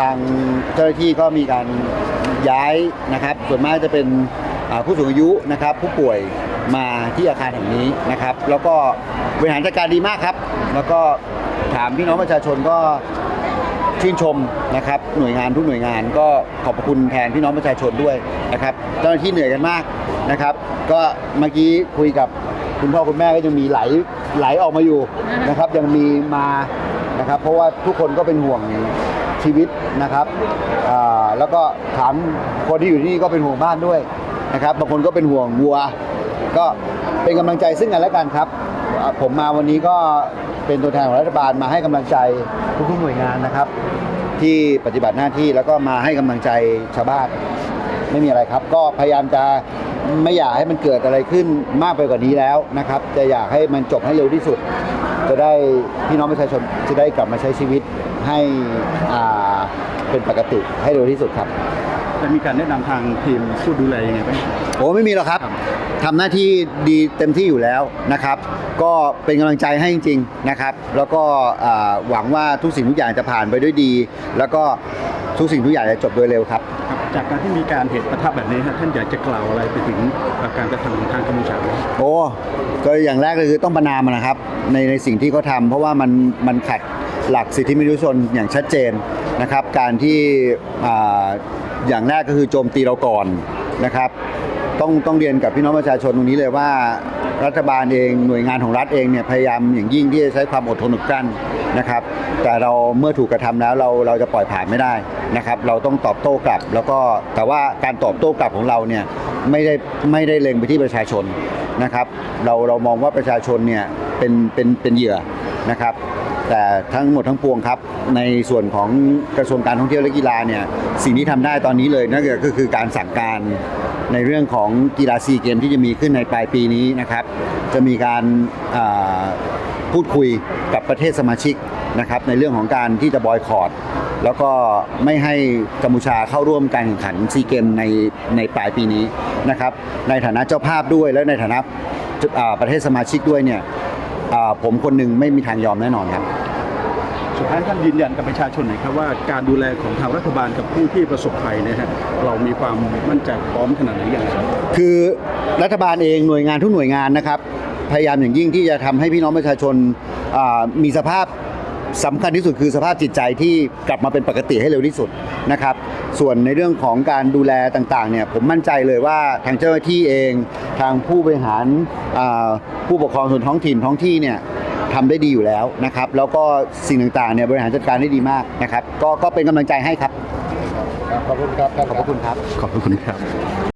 ทางเจ้าหน้าที่ก็มีการย้ายนะครับ ส่วนมากจะเป็นผู้สูงอายุนะครับ ผู้ป่วยมาที่อาคารแห่งนี้นะครับ แล้วก็บริหารจัดการดีมากครับ แล้วก็ถามพี่น้องประชาชนก็ชื่นชมนะครับ หน่วยงานทุกหน่วยงานก็ขอบคุณแทนพี่น้องประชาชนด้วยนะครับเจ้าหน้าที่เหนื่อยกันมากนะครับ ก็เมื่อกี้คุยกับคุณพ่อคุณแม่ก็ยังมีไหลไหลออกมาอยู่นะครับ ยังมีมานะครับ เพราะว่าทุกคนก็เป็นห่วง ชีวิตนะครับแล้วก็ถามคนที่อยู่ที่นี่ก็เป็นห่วงบ้านด้วยนะครับบางคนก็เป็นห่วงวัว ก็เป็นกำลังใจซึ่งกันและกันครับ ผมมาวันนี้ก็เป็นตัวแทนของรัฐบาลมาให้กำลังใจทุกๆหน่วยงานนะครับ ที่ปฏิบัติหน้าที่แล้วก็มาให้กำลังใจชาวบ้านไม่มีอะไรครับ ก็พยายามจะไม่อยากให้มันเกิดอะไรขึ้นมากไปกว่านี้แล้วนะครับ จะอยากให้มันจบให้เร็วที่สุด จะได้พี่น้องประชาชนจะได้กลับมาใช้ชีวิต ให้อ่าเป็นปกติให้เร็วที่สุดครับจะมีการแนะนำทางทีมผู้ดูแลยังไงบ้างโอ้ไม่มีหรอกครับครับทำหน้าที่ดีเต็มที่อยู่แล้วนะครับ ก็เป็นกำลังใจให้จริง ๆนะครับ แล้วก็อ่าหวังว่าทุกสิ่งทุกอย่างจะผ่านไปด้วยดี แล้วก็ทุกสิ่งทุกอย่างจะจบโดยเร็วครับครับจากการที่มีการเหตุประทับแบบนี้ฮะท่านอยากจะกล่าวอะไรไปถึงการกระทำของทางกัมพูชาไหมโอ้ก็อย่างแรกเลยคือต้องประนามมันนะครับในในสิ่งที่เขาทำเพราะว่ามันมันขัด หลักสิทธิมนุษยชนอย่างชัดเจนนะครับ การที่ออย่างแรกก็คือโจมตีเราก่อนนะครับต้องต้องเรียนกับพี่น้องประชาชนตรงนี้เลยว่ารัฐบาลเองหน่วยงานของรัฐเองเนี่ยพยายามอย่างยิ่งที่จะใช้ความอดทนอดกลั้นนะครับ แต่เราเมื่อถูกกระทำแล้วเราเราจะปล่อยผ่านไม่ได้นะครับ เราต้องตอบโต้กลับ แล้วก็แต่ว่าการตอบโต้กลับของเราเนี่ยไม่ได้ไม่ได้เล็งไปที่ประชาชนนะครับ เราเรามองว่าประชาชนเนี่ยเป็นเป็นเป็นเหยื่อนะครับ แต่ทั้งหมดทั้งปวงครับ ในส่วนของกระทรวงการท่องเที่ยวและกีฬาเนี่ยสิ่งที่ทำได้ตอนนี้เลยนั่นก็คือการสั่งการในเรื่องของกีฬาซีเกมที่จะมีขึ้นในปลายปีนี้นะครับ จะมีการพูดคุยกับประเทศสมาชิกนะครับในเรื่องของการที่จะบอยคอรดแล้วก็ไม่ให้กัมพูชาเข้าร่วมการแข่งขันซีเกมในในปลายปีนี้นะครับในฐานะเจ้าภาพด้วยและในฐานะประเทศสมาชิกด้วยเนี่ย อ่าผมคนหนึ่งไม่มีทางยอมแน่นอนครับ สุดท้ายท่านยืนยันกับประชาชนหน่อยครับว่าการดูแลของทางรัฐบาลกับผู้ที่ประสบภัยเนะฮะเรามีความมั่นใจพร้อมขนาดไหนอย่างไรคือรัฐบาลเองหน่วยงานทุกหน่วยงานนะครับ พยายามอย่างยิ่งที่จะทำให้พี่น้องประชาชนอ่ามีสภาพสำคัญที่สุดคือสภาพจิตใจที่กลับมาเป็นปกติให้เร็วที่สุดนะครับ ส่วนในเรื่องของการดูแลต่างๆเนี่ยผมมั่นใจเลยว่าทางเจ้าหน้าที่เอง ทางผู้บริหารอ่าผู้ปกครองส่วนท้องถิ่นท้องที่เนี่ยทำได้ดีอยู่แล้วนะครับ แล้วก็สิ่งต่างๆเนี่ยบริหารจัดการได้ดีมากนะครับ ก็ก็เป็นกำลังใจให้ครับ ขอบคุณครับขอบคุณครับ ขอบคุณครับ